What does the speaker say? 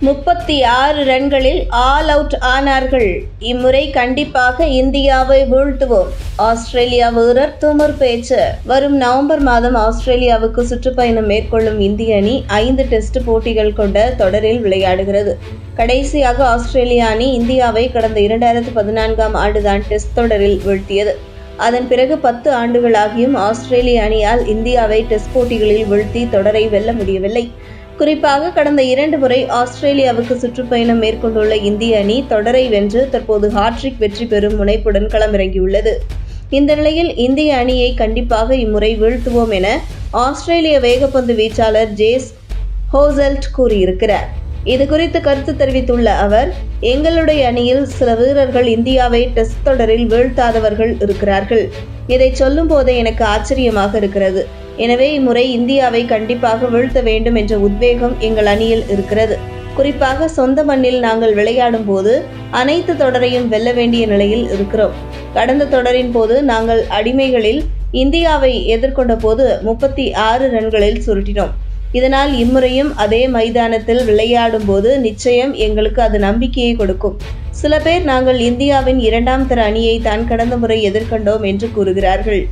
முப்பத்தி ஆறு ரன்களில் all out ஆனார்கள். இம்முறை கண்டிப்பாக இந்தியாவை வீழ்த்துவோம். ஆஸ்திரேலியா வீரர் துமர் பேச்சு. வரும் நவம்பர் மாதம் ஆஸ்திரேலியாவுக்கு சுற்றுப்பயணம் மேற்கொள்ளும் இந்திய அணி ஐந்து டெஸ்ட் போட்டிகள் கொண்ட தொடரில் விளையாடுகிறது. கடைசியாக ஆஸ்திரேலிய அணி இந்தியாவை கடந்த இரண்டாயிரத்து பதினான்காம் ஆண்டுதான் டெஸ்ட் தொடரில் வீழ்த்தியது. அதன் பிறகு பத்து ஆண்டுகளாகியும் ஆஸ்திரேலிய அணியால் இந்தியாவை டெஸ்ட் போட்டிகளில் வீழ்த்தி தொடரை வெல்ல முடியவில்லை. குறிப்பாக கடந்த இரண்டு முறை ஆஸ்திரேலியாவுக்கு சுற்றுப்பயணம் மேற்கொண்டுள்ள இந்திய அணி தொடரை வென்று தற்போது ஹாட்ரிக் வெற்றி பெறும் முனைப்புடன் களமிறங்கியுள்ளது. இந்த நிலையில் இந்திய அணியை கண்டிப்பாக இம்முறை வீழ்த்துவோம் என ஆஸ்திரேலிய வேகப்பந்து வீச்சாளர் ஜேஸ் ஹோசல்ட் கூறியிருக்கிறார். இது குறித்து கருத்து தெரிவித்துள்ள அவர் எங்களுடைய அணியில் சில வீரர்கள் இந்தியாவை டெஸ்ட் தொடரில் வீழ்த்தாதவர்கள் இருக்கிறார்கள். இதை சொல்லும் போதே எனக்கு ஆச்சரியமாக இருக்கிறது. எனவே இம்முறை இந்தியாவை கண்டிப்பாக வீழ்த்த வேண்டும் என்ற உத்வேகம் எங்கள் அணியில் இருக்கிறது. குறிப்பாக சொந்த மண்ணில் நாங்கள் விளையாடும் போது அனைத்து தொடரையும் வெல்ல வேண்டிய நிலையில் இருக்கிறோம். கடந்த தொடரின் போது நாங்கள் அடிமைகளில் இந்தியாவை எதிர்கொண்ட போது முப்பத்தி ஆறு ரன்களில் சுருட்டினோம். இதனால் இம்முறையும் அதே மைதானத்தில் விளையாடும் போது நிச்சயம் எங்களுக்கு அது நம்பிக்கையை கொடுக்கும். சில பேர் நாங்கள் இந்தியாவின் இரண்டாம் தர அணியை தான் கடந்த முறை எதிர்கொண்டோம் என்று கூறுகிறார்கள்.